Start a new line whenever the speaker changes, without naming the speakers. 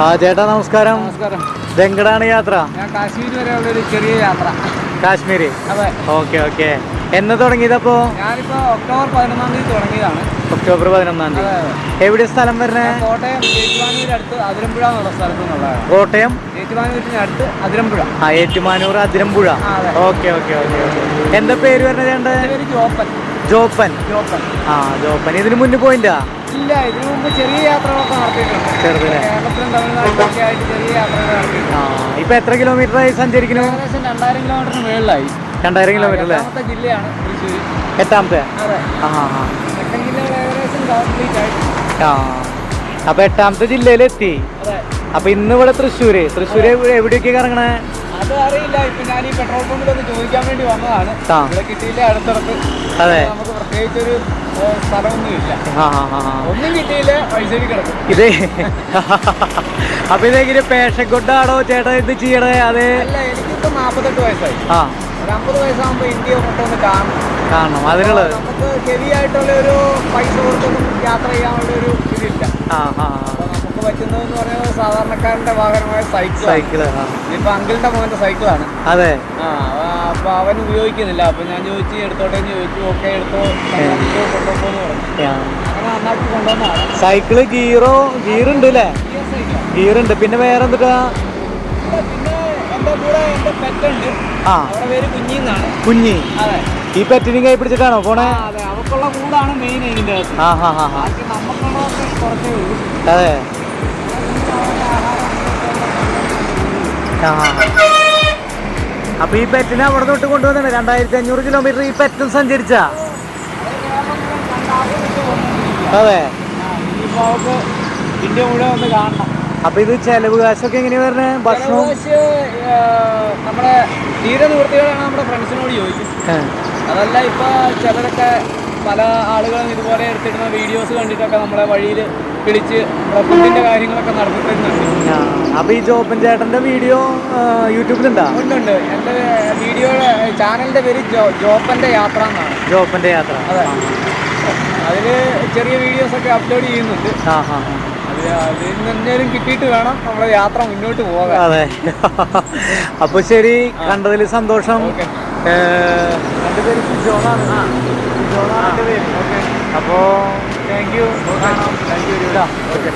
ആ ചേട്ടാ നമസ്കാരം.
നമസ്കാരം.
ഇതെങ്കടാണ് യാത്ര?
ഞാൻ കാശ്മീർ ഒരു ചെറിയ യാത്ര.
കാശ്മീര്?
അതെ.
Okay okay. എന്ന് തുടങ്ങിയതപ്പോ?
ഞാനിപ്പോ ഒക്ടോബർ പതിനൊന്നാം തീയതി തുടങ്ങിയതാണ്.
ഒക്ടോബർ പതിനൊന്നാം തീയതി. എവിടെ സ്ഥലം വരണേ?
ഞാൻ കോട്ടയം ഏറ്റുമാനൂര് അടുത്ത് അതിരമ്പുഴ എന്നുള്ള സ്ഥലത്ത് നിന്നുള്ളതാണ്.
കോട്ടയം?
ഏറ്റുമാനൂരിന് അടുത്ത് അതിരമ്പുഴ.
ആ Ettumanoor Athirampuzha. Okay okay okay എന്താ പേര് വരണത്
ചേട്ടൻ ജോപ്പൻ.
ജോപ്പൻ.
ജോപ്പൻ.
ആ ജോപ്പൻ. ഇതിന് മുന്നേ പോയിന്റാ?
ഇല്ല ഇതിനു മുമ്പ് ചെറിയ യാത്രകളൊക്കെ നടത്തിയിട്ടുണ്ട്.
ചെറുതിലെ
കേരളത്തിലും തമിഴ്നാട്ടിലൊക്കെ ആയിട്ട് ചെറിയ യാത്രകൾ നടത്തിയിട്ടുണ്ട്.
ആ ഇപ്പൊ എത്ര കിലോമീറ്റർ ആയി സഞ്ചരിക്കുന്നു?
ഏകദേശം രണ്ടായിരം കിലോമീറ്ററിന് മേളിലായി
രണ്ടായിരം കിലോമീറ്റർ അല്ലേ
രണ്ടാമത്തെ ജില്ലയാണ് തൃശ്ശൂർ
എട്ടാമത്തെ? ആ ആ ആ.
തെക്കൻ ജില്ലകൾ ഏകദേശം കംപ്ലീറ്റ് ആയിട്ട്
ആ. അപ്പൊ എട്ടാമത്തെ ജില്ലയിലെത്തി. അപ്പൊ ഇന്ന് ഇവിടെ തൃശ്ശൂര്. തൃശ്ശൂര് എവിടെ- എവിടെയൊക്കെ ഇറങ്ങണേ
അത് അറിയില്ല. ഇപ്പൊ ഞാൻ ഈ പെട്രോൾ പമ്പിൽ ഒന്ന് ചോദിക്കാൻ വേണ്ടി വന്നതാണ്. ഇവിടെ കിട്ടിയില്ല അടുത്തടുത്ത്?
അതെ.
നമുക്ക് പ്രത്യേകിച്ച് ഒരു സ്ഥലമൊന്നും ഇല്ല.
ആ ആ ആ ആ.
ഒന്നും കിട്ടിയില്ല. പൈസ കിടക്കും.
ഇത്. അപ്പൊ ഇതെങ്ങനെ പേഷൻ കൊണ്ടാണോ ചേട്ടാ ഇത് ചെയ്യണേ? അതെ.
അല്ല എനിക്കിപ്പോ നാപ്പത്തെട്ട് വയസ്സായി.
ആ.
ഒരു അമ്പത് വയസ്സാകുമ്പോ ഇന്ത്യ മൊത്തം ഒന്ന് കാണണം.
കാണണം അതിനുള്ളത്
നമുക്ക് ഹെവി ആയിട്ടുള്ള ഒരു പൈസ കൊടുത്തൊന്നും യാത്ര ചെയ്യാനുള്ള ഒരു ഇതില്ല.
ആ ആ
നമുക്ക് പറയുന്നത് സാധാരണക്കാരന്റെ വാഹനമായ സൈക്കിൾ
സൈക്കിൾ
ഇപ്പൊ അങ്കിളിന്റെ മോന്റെ സൈക്കിളാണ്
അതെ.
ആ അപ്പൊ അവൻ ഉപയോഗിക്കുന്നില്ല. അപ്പൊ ഞാൻ ചോദിച്ചു എടുത്തോട്ടെ? ചോദിച്ചു ഓക്കെ എടുത്തോ. കൊണ്ടുപോകുന്നു പറഞ്ഞു.
ആ.
അങ്ങനെ നന്നാക്കി കൊണ്ടുവന്നതാണ്
സൈക്കിൾ ഗീറോ ഗീറുണ്ട് അല്ലേ
പുതിയ സൈക്കിളാ.
ഗീറുണ്ട്. പിന്നെ വേറെ
പിന്നെ എന്റെ കൂടെ എന്റെ പെറ്റുണ്ട്
ആ.
അവരുടെ പേര് കുഞ്ഞിന്നാണ്
കുഞ്ഞി.
അതെ.
ഈ പെറ്റിനും കൈ പിടിച്ചിട്ടാണോ പോണേ?
അതെ. അവക്കുള്ള കൂടാണ് മെയിൻ ഇതിന്റെ അകത്ത്.
ആ ഹാ ഹാ ഹാ.
കുറച്ചേ ഉള്ളൂ.
അതെ. അപ്പൊ ഈ പെറ്റിനെ അവിടെ തൊട്ട് കൊണ്ടുവന്നെ രണ്ടായിരത്തി അഞ്ഞൂറ് കിലോമീറ്റർ ഈ പെറ്റും സഞ്ചരിച്ച. അതെ.
ഇനിയിപ്പോ അവക്ക് ഇന്ത്യ മുഴുവൻ ഒന്ന് കാണണം
അപ്പൊ ഇത് ചെലവ് കാശൊക്കെ എങ്ങനെയാ വരണേ? ഭക്ഷണം?
നമ്മുടെ തീരെ നിവൃത്തികളാണ് നമ്മുടെ ഫ്രണ്ട്സിനോട്
ചോദിക്കും
അതല്ല ഇപ്പൊ ചിലരൊക്കെ പല ആളുകളും ഇതുപോലെ എടുത്തിടുന്ന വീഡിയോസ് കണ്ടിട്ടൊക്കെ നമ്മളെ വഴിയിൽ നമ്മുടെ ഫുഡിന്റെ കാര്യങ്ങളൊക്കെ നടത്തി തരുന്നുണ്ട്.
അപ്പൊ ഈ ജോപ്പൻ ചേട്ടന്റെ വീഡിയോ യൂട്യൂബിലുണ്ടോ?
ഉണ്ട് ഉണ്ട്. എന്റെ വീഡിയോയുടെ ചാനലിന്റെ പേര് ജോപ്പന്റെ യാത്ര എന്നാണ്.
ജോപ്പന്റെ യാത്ര.
അതെ. അതിൽ ചെറിയ വീഡിയോസ് ഒക്കെ അപ്ലോഡ് ചെയ്യുന്നുണ്ട്. എന്തെങ്കിലും കിട്ടിയിട്ട് വേണം നമ്മുടെ യാത്ര മുന്നോട്ട് പോകാൻ.
അതെ. അപ്പൊ ശരി കണ്ടതിൽ സന്തോഷം. എന്റെ പേര് സിജോണാണ്. സിജോണാണ് എന്റെ പേര്. ഓക്കെ. അപ്പോൾ thank you thank you okay